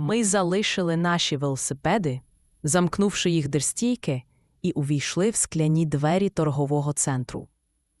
Ми залишили наші велосипеди, замкнувши їх дерстійки, і увійшли в скляні двері торгового центру.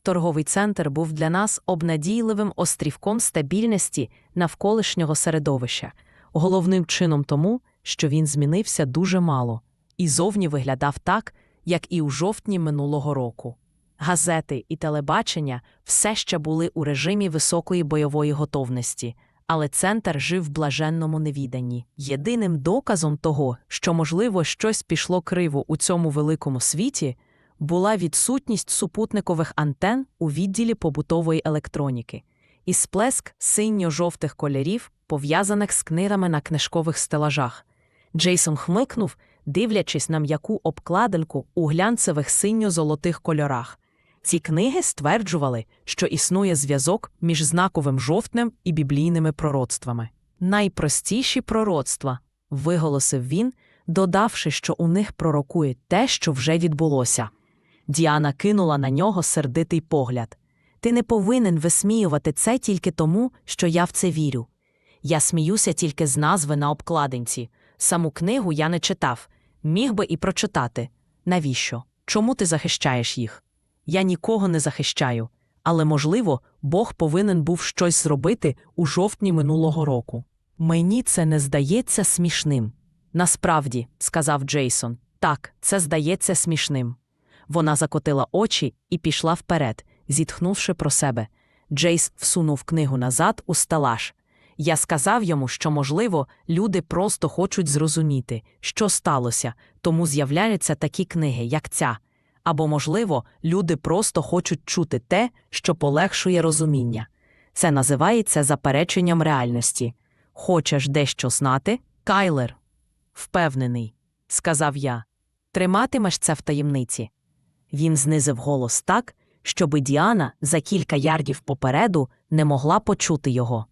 Торговий центр був для нас обнадійливим острівком стабільності навколишнього середовища, головним чином тому, що він змінився дуже мало і зовні виглядав так, як і у жовтні минулого року. Газети і телебачення все ще були у режимі високої бойової готовності, але центр жив в блаженному невіданні. Єдиним доказом того, що, можливо, щось пішло криво у цьому великому світі, була відсутність супутникових антен у відділі побутової електроніки і сплеск синьо-жовтих кольорів, пов'язаних з книгами на книжкових стелажах. Джейсон хмикнув, дивлячись на м'яку обкладинку у глянцевих синьо-золотих кольорах. Ці книги стверджували, що існує зв'язок між знаковим жовтнем і біблійними пророцтвами. Найпростіші пророцтва, виголосив він, додавши, що у них пророкує те, що вже відбулося. Діана кинула на нього сердитий погляд. Ти не повинен висміювати це тільки тому, що я в це вірю. Я сміюся тільки з назви на обкладинці. Саму книгу я не читав, міг би і прочитати. Навіщо? Чому ти захищаєш їх? Я нікого не захищаю, але, можливо, Бог повинен був щось зробити у жовтні минулого року. Мені це не здається смішним. Насправді, сказав Джейсон, так, це здається смішним. Вона закотила очі і пішла вперед, зітхнувши про себе. Джейс всунув книгу назад у стелаж. Я сказав йому, що, можливо, люди просто хочуть зрозуміти, що сталося, тому з'являються такі книги, як ця. Або, можливо, люди просто хочуть чути те, що полегшує розуміння. Це називається запереченням реальності. Хочеш дещо знати, Кайлер? Впевнений, сказав я. Триматимеш це в таємниці. Він знизив голос так, щоби Діана за кілька ярдів попереду не могла почути його.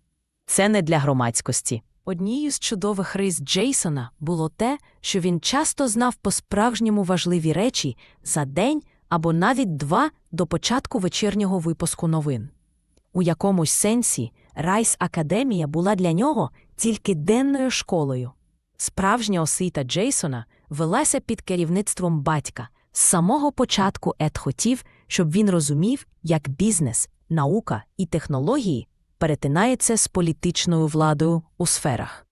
Це не для громадськості. Однією з чудових рис Джейсона було те, що він часто знав по-справжньому важливі речі за день або навіть два до початку вечірнього випуску новин. У якомусь сенсі Райс Академія була для нього тільки денною школою. Справжня освіта Джейсона велася під керівництвом батька. З самого початку Ед хотів, щоб він розумів, як бізнес, наука і технології перетинаються з політичною владою у сферах.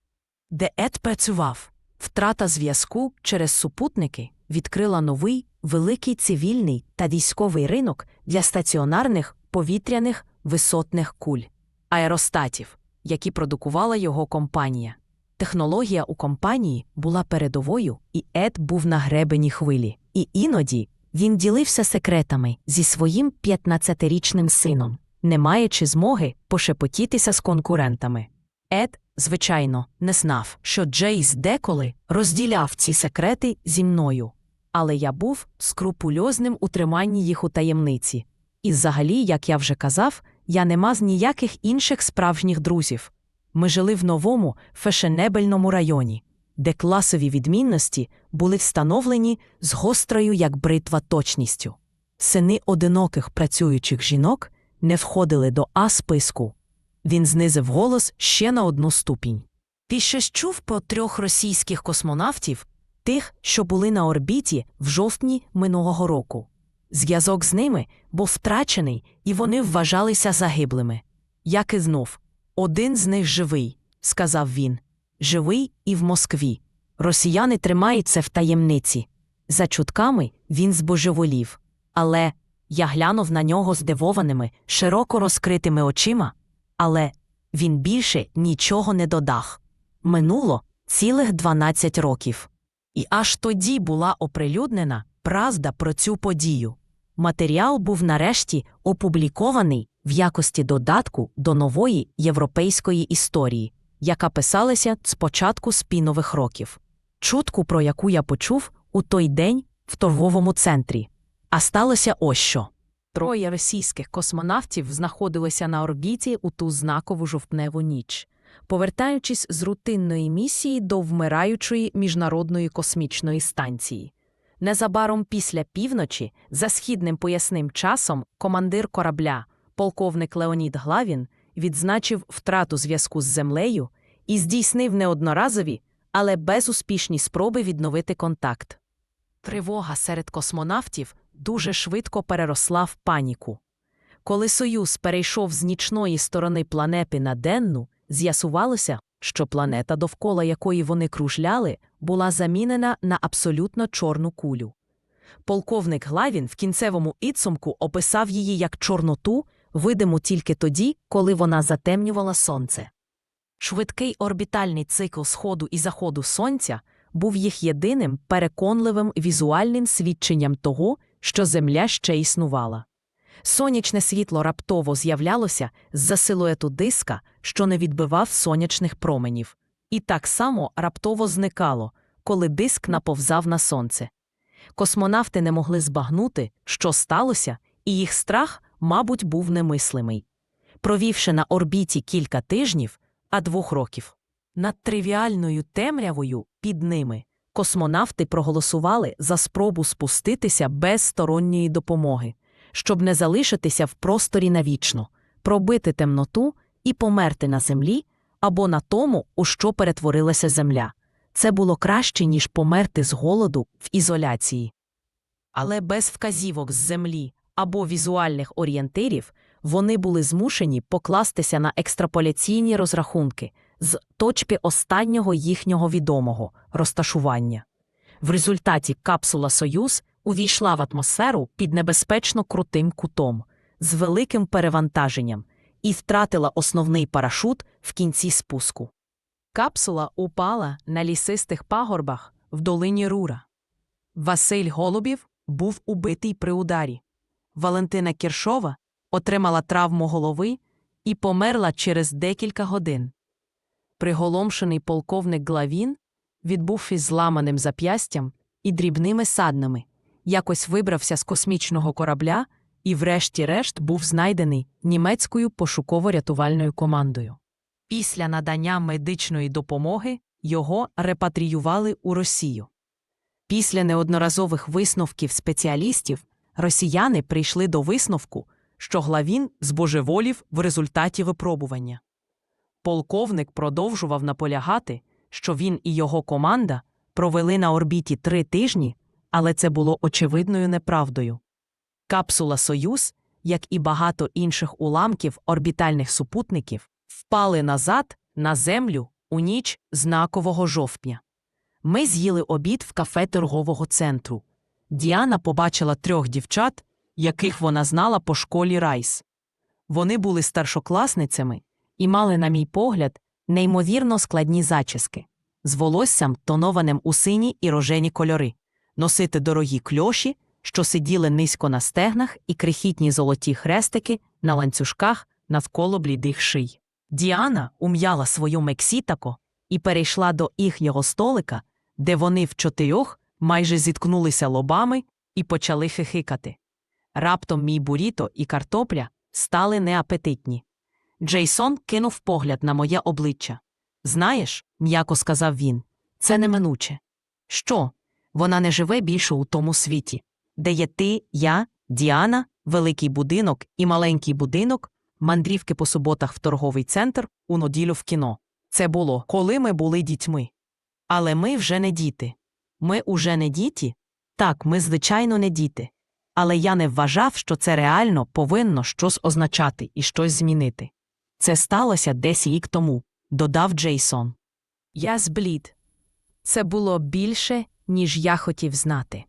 Де Ед працював, втрата зв'язку через супутники відкрила новий великий цивільний та військовий ринок для стаціонарних повітряних висотних куль, аеростатів, які продукувала його компанія. Технологія у компанії була передовою, і Ед був на гребені хвилі. І іноді він ділився секретами зі своїм 15-річним сином, не маючи змоги пошепотітися з конкурентами. Ед, звичайно, не знав, що Джейс деколи розділяв ці секрети зі мною, але я був скрупульозним у триманні їх у таємниці. І взагалі, як я вже казав, я не мав ніяких інших справжніх друзів. Ми жили в новому фешенебельному районі, де класові відмінності були встановлені з гострою, як бритва, точністю. Сини одиноких працюючих жінок не входили до А списку. Він знизив голос ще на одну ступінь. Ти щось чув про трьох російських космонавтів, тих, що були на орбіті в жовтні минулого року. Зв'язок з ними був втрачений, і вони вважалися загиблими. Я кизнув. Один з них живий, сказав він. Живий і в Москві. Росіяни тримають це в таємниці. За чутками він збожеволів. Але я глянув на нього здивованими, широко розкритими очима. Але він більше нічого не додав. Минуло цілих 12 років. І аж тоді була оприлюднена правда про цю подію. Матеріал був нарешті опублікований в якості додатку до нової європейської історії, яка писалася з початку спінових років. Чутку, про яку я почув у той день в торговому центрі. А сталося ось що. Троє російських космонавтів знаходилися на орбіті у ту знакову жовтневу ніч, повертаючись з рутинної місії до вмираючої міжнародної космічної станції. Незабаром після півночі, за східним поясним часом, командир корабля, полковник Леонід Главін, відзначив втрату зв'язку з землею і здійснив неодноразові але безуспішні спроби відновити контакт. Тривога серед космонавтів дуже швидко переросла в паніку. Коли Союз перейшов з нічної сторони планети на денну, з'ясувалося, що планета, довкола якої вони кружляли, була замінена на абсолютно чорну кулю. Полковник Главін в кінцевому підсумку описав її як чорноту, видиму тільки тоді, коли вона затемнювала сонце. Швидкий орбітальний цикл сходу і заходу сонця був їх єдиним переконливим візуальним свідченням того, що Земля ще існувала. Сонячне світло раптово з'являлося з-за силуету диска, що не відбивав сонячних променів, і так само раптово зникало, коли диск наповзав на сонце. Космонавти не могли збагнути, що сталося, і їх страх, мабуть, був немислимий. Провівши на орбіті кілька тижнів, а двох років. Над тривіальною темрявою під ними космонавти проголосували за спробу спуститися без сторонньої допомоги, щоб не залишитися в просторі навічно, пробити темноту і померти на землі або на тому, у що перетворилася земля. Це було краще, ніж померти з голоду в ізоляції. Але без вказівок з землі або візуальних орієнтирів вони були змушені покластися на екстраполяційні розрахунки з точки останнього їхнього відомого розташування. В результаті капсула Союз увійшла в атмосферу під небезпечно крутим кутом з великим перевантаженням і втратила основний парашут в кінці спуску. Капсула упала на лісистих пагорбах в долині Рура. Василь Голубів був убитий при ударі. Валентина Кіршова отримала травму голови і померла через декілька годин. Приголомшений полковник Главін відбув із зламаним зап'ястям і дрібними саднами, якось вибрався з космічного корабля і, врешті-решт, був знайдений німецькою пошуково-рятувальною командою. Після надання медичної допомоги його репатріювали у Росію. Після неодноразових висновків спеціалістів росіяни прийшли до висновку, що Главін збожеволів в результаті випробування. Полковник продовжував наполягати, що він і його команда провели на орбіті три тижні, але це було очевидною неправдою. Капсула Союз, як і багато інших уламків орбітальних супутників, впали назад на землю у ніч знакового жовтня. Ми з'їли обід в кафе торгового центру. Діана побачила трьох дівчат, яких вона знала по школі Райс. Вони були старшокласницями і мали, на мій погляд, неймовірно складні зачіски з волоссям, тонованим у сині і рожені кольори, носити дорогі кльоші, що сиділи низько на стегнах, і крихітні золоті хрестики на ланцюжках навколо блідих ший. Діана ум'яла свою мексітако і перейшла до їхнього столика, де вони в чотирьох майже зіткнулися лобами і почали хихикати. Раптом мій буріто і картопля стали неапетитні. Джейсон кинув погляд на моє обличчя. Знаєш, м'яко сказав він, це неминуче. Що? Вона не живе більше у тому світі, де є ти, я, Діана, великий будинок і маленький будинок, мандрівки по суботах в торговий центр, у неділю в кіно. Це було, коли ми були дітьми. Але ми вже не діти. Ми уже не діти? Так, ми, звичайно, не діти. Але я не вважав, що це реально повинно щось означати і щось змінити. Це сталося десь рік тому, додав Джейсон. Я зблід. Це було більше, ніж я хотів знати.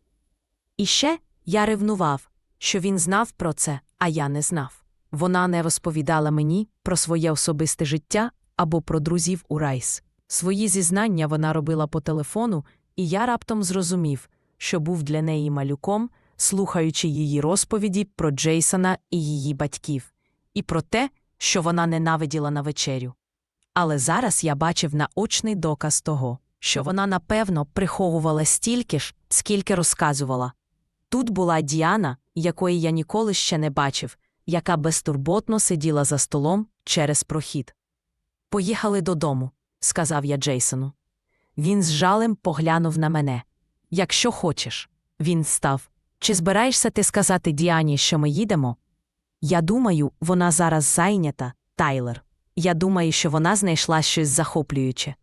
І ще я ревнував, що він знав про це, а я не знав. Вона не розповідала мені про своє особисте життя або про друзів у Райс. Свої зізнання вона робила по телефону, і я раптом зрозумів, що був для неї малюком, слухаючи її розповіді про Джейсона і її батьків, і про те, що вона ненавиділа на вечерю. Але зараз я бачив наочний доказ того, що вона напевно приховувала стільки ж, скільки розказувала. Тут була Діана, якої я ніколи ще не бачив, яка безтурботно сиділа за столом через прохід. Поїхали додому, сказав я Джейсону. Він з жалем поглянув на мене. Якщо хочеш, він став. Чи збираєшся ти сказати Діані, що ми їдемо? Я думаю, вона зараз зайнята, Тайлер. Я думаю, що вона знайшла щось захоплююче.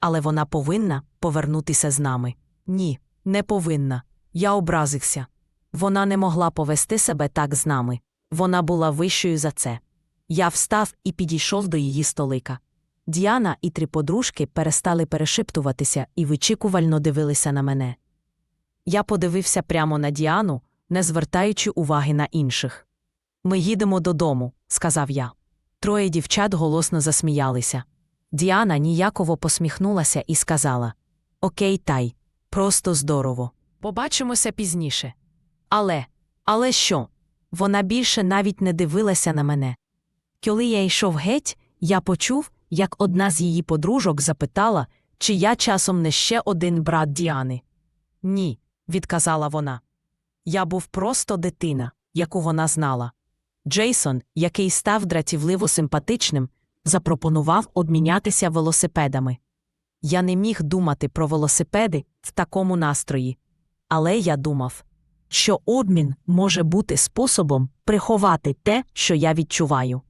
але вона повинна повернутися з нами. Ні, не повинна. Я образився. Вона не могла повести себе так з нами. Вона була вищою за це. Я встав і підійшов до її столика. Діана і три подружки перестали перешиптуватися і вичікувально дивилися на мене. Я подивився прямо на Діану, не звертаючи уваги на інших. Ми їдемо додому, сказав я. Троє дівчат голосно засміялися. Діана ніяково посміхнулася і сказала: Окей, тай, просто здорово. Побачимося пізніше. Але, але що? Вона більше навіть не дивилася на мене. Коли я йшов геть, я почув, як одна з її подружок запитала, чи я часом не ще один брат Діани. Ні, відказала вона. Я був просто дитина, яку вона знала. Джейсон, який став дратівливо симпатичним, запропонував обмінятися велосипедами. Я не міг думати про велосипеди в такому настрої, але я думав, що обмін може бути способом приховати те, що я відчуваю.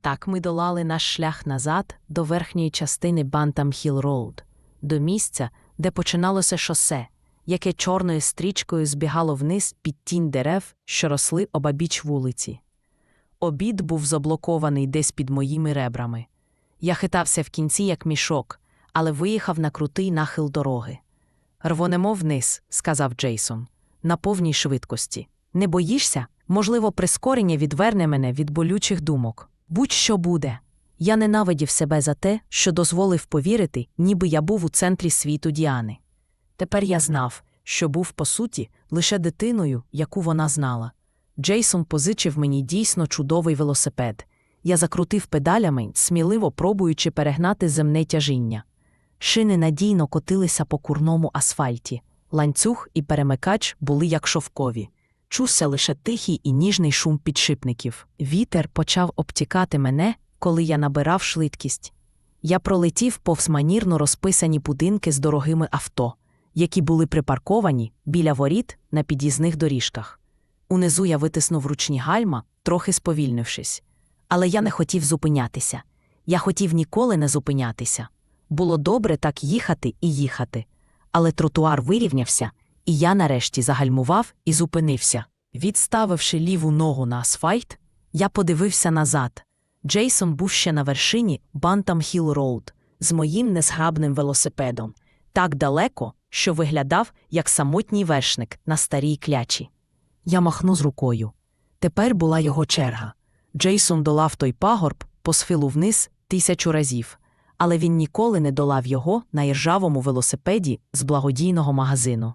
Так ми долали наш шлях назад до верхньої частини Бантам Хіл Роуд, до місця, де починалося шосе, яке чорною стрічкою збігало вниз під тінь дерев, що росли обабіч вулиці. Обід був заблокований десь під моїми ребрами. Я хитався в кінці, як мішок, але виїхав на крутий нахил дороги. Рвонемо вниз, сказав Джейсон, на повній швидкості. Не боїшся? Можливо, прискорення відверне мене від болючих думок. Будь-що буде. Я ненавидів себе за те, що дозволив повірити, ніби я був у центрі світу Діани. Тепер я знав, що був, по суті, лише дитиною, яку вона знала. Джейсон позичив мені дійсно чудовий велосипед. Я закрутив педалями, сміливо пробуючи перегнати земне тяжіння. Шини надійно котилися по курному асфальті. Ланцюг і перемикач були як шовкові. Чувся лише тихий і ніжний шум підшипників. Вітер почав обтікати мене, коли я набирав швидкість. Я пролетів повз манірно розписані будинки з дорогими авто, які були припарковані біля воріт на під'їзних доріжках. Унизу я витиснув ручні гальма, трохи сповільнившись. Але я не хотів зупинятися. Я хотів ніколи не зупинятися. Було добре так їхати і їхати. Але тротуар вирівнявся, і я нарешті загальмував і зупинився. Відставивши ліву ногу на асфальт, я подивився назад. Джейсон був ще на вершині Бантам Хіл Роуд з моїм незграбним велосипедом, так далеко, що виглядав як самотній вершник на старій клячі. Я махну з рукою. Тепер була його черга. Джейсон долав той пагорб по схилу вниз тисячу разів, але він ніколи не долав його на іржавому велосипеді з благодійного магазину.